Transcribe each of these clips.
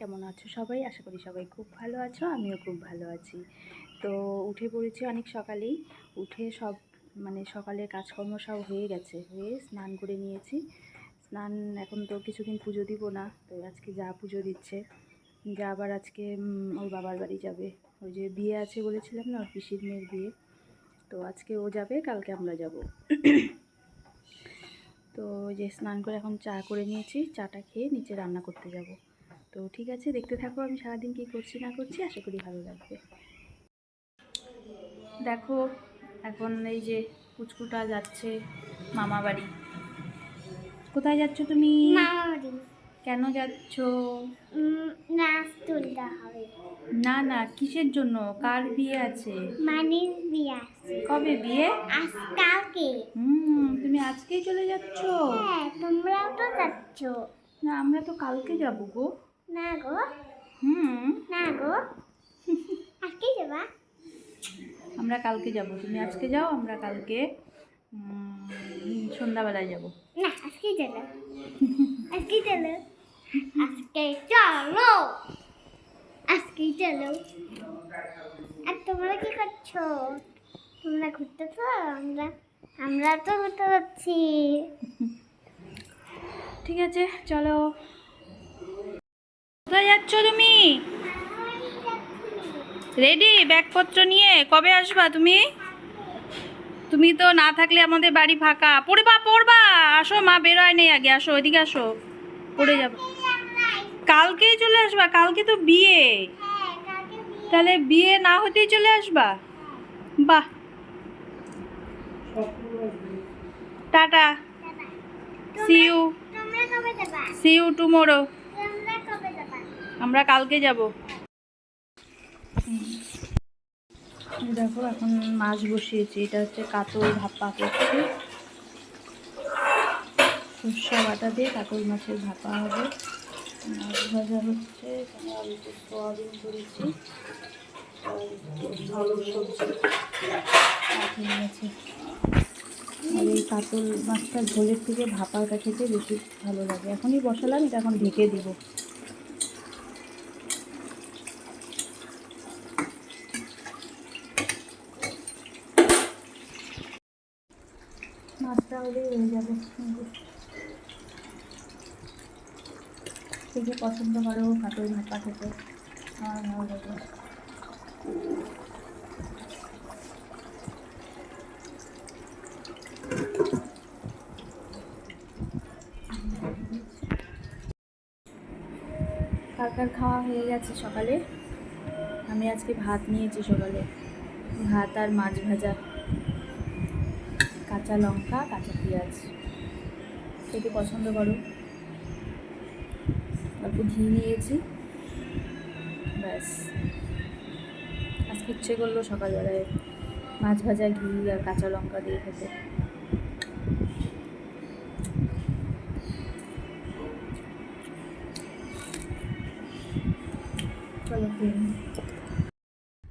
কেমন আছো সবাই? আশা করি সবাই খুব ভালো আছো, আমিও খুব ভালো আছি। তো উঠে পড়েছি অনেক সকালেই। উঠে সব মানে সকালে কাজকর্ম সব হয়ে গেছে, হয়ে স্নান করে নিয়েছি। স্নান এখন তো কিছুদিন পুজো দিব না তো আজকে যা পুজো দিচ্ছে। যা আবার আজকে ওর বাবার বাড়ি যাবে। ওই যে বিয়ে আছে বলেছিলাম না, ওর পিসির মেয়ের বিয়ে। তো আজকে ও যাবে, কালকে আমরা যাব। তো যে স্নান করে এখন চা করে নিয়েছি, চাটা খেয়ে নিচে রান্না করতে যাব। তো ঠিক আছে দেখতে থাকো আমি সারাদিন কী করছি না করছি আশা করি ভালো লাগবে। দেখো এখন এই যে কুচকুটা যাচ্ছে মামা বাড়ি। কোথায় যাচ্ছ তুমি? কেন যাচ্ছ? না না কিসের জন্য? কার বিয়ে আছে? মানির বিয়ে আছে। কবে বিয়ে? আজকে হুম তুমি আজকেই চলে যাচ্ছ? হ্যাঁ তোমরাও তো যাচ্ছ। না আমরা তো কালকে যাব গো। না গো হুম। না গো আজকে যাবা? আমরা কালকে যাব। তুমি আজকে যাও আমরা কালকে সন্ধ্যাবেলায় যাব। না আজকে চলো আজকে চলো আজকে চলো। আজকে চলো। আর তোমরা কি করছ? তোমরা ঘুরতেছো আমরা আমরা তো ঘুরতে যাচ্ছি। ঠিক আছে চলো। যাচ্ছ তুমি? রেডি ব্যাগপত্র নিয়ে? কবে আসবা তুমি? তুমি তো না থাকলে আমাদের বাড়ি ফাঁকা। পড়বা পড়বা। আসো মা বেরোয় নেই আগে। আসো ওইদিকে আসো। পড়ে যাব। কালকেই চলে আসবা? কালকে তো বিয়ে। তাহলে বিয়ে না হতেই চলে আসবা? বাহ। Tata. See you see you tomorrow আমরা কালকে যাব। দেখো, এখন মাছ বসিয়েছি। এটা হচ্ছে কাতল ভাপা করছি। সর্ষে বাটা দিয়ে কাতল মাছের ভাপা হবে। মাছ ভাজা হচ্ছে করেছি। আর এই কাতল মাছটা ঝোলের থেকে ভাপাটা খেতে বেশি ভালো লাগে। এখনই বসালাম, এটা এখন ঢেকে দিব। হয়ে যাবে। পছন্দ করো কাতল ভাপা খেতে আমার ভালো লাগে। কাকার খাওয়া হয়ে গেছে সকালে? আমি আজকে ভাত নিয়েছি সকালে। ভাত আর মাছ ভাজা। কাঁচা লঙ্কা, কাঁচা পেঁয়াজ। খেতে পছন্দ করো? অল্প ঘি নিয়েছি। ব্যাস। আজকে ইচ্ছে করল সকালবেলায় মাছ ভাজা ঘি আর কাঁচা লঙ্কা দিয়ে খেতে।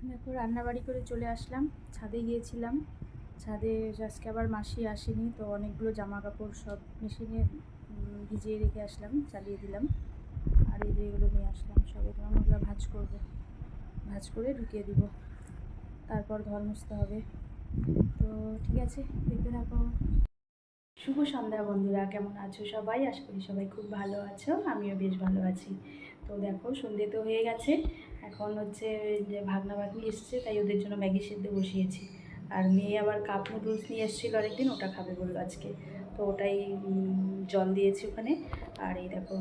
দেখো, রান্নাবাড়ি করে চলে আসলাম। ছাদে গিয়েছিলাম। ছাদে আজকে আবার মাসি আসেনি, তো অনেকগুলো জামা কাপড় সব মেশিনে ভিজিয়ে রেখে আসলাম, চালিয়ে দিলাম। আর এই এগুলো নিয়ে আসলাম, সব এগুলো ওগুলো ভাজ করব। ভাজ করে ঢুকিয়ে দিব। তারপর ঘর মুছতে হবে। তো ঠিক আছে, দেখতে থাকো। শুভ সন্ধ্যা বন্ধুরা, কেমন আছো সবাই? আশা করি সবাই খুব ভালো আছো, আমিও বেশ ভালো আছি। তো দেখো, সন্ধে তো হয়ে গেছে। এখন হচ্ছে যে ভাগনা ভাগনি এসছে, তাই ওদের জন্য ম্যাগি সেদ্ধ বসিয়েছি। আর মেয়ে আবার কাপ নুডলস নিয়ে এসেছিল আরেকদিন ওটা খাবে বলল আজকে। তো ওটাই জল দিয়েছি ওখানে। আর এই দেখো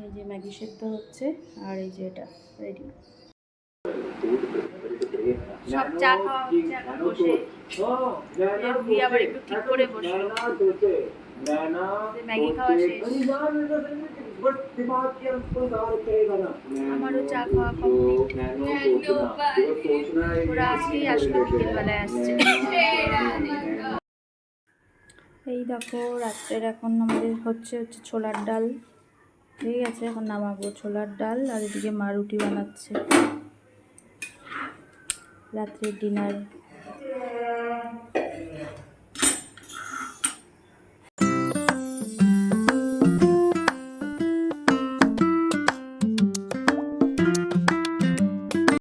এই যে ম্যাগি সেদ্ধ হচ্ছে আর এই যে এটা রেডি। সব চা খাওয়া হচ্ছে এখন বসে। ভুড়ি আবার একটু ঠিক করে বসল। ম্যাগি খাওয়া শেষ। আমারও চা খাওয়া বিকেলবেলায় আসছে এই দেখো, রাত্রের এখন আমাদের হচ্ছে হচ্ছে ছোলার ডাল। ঠিক আছে, এখন নামাবো ছোলার ডাল, আর এদিকে মা রুটি বানাচ্ছে। রাত্রের ডিনার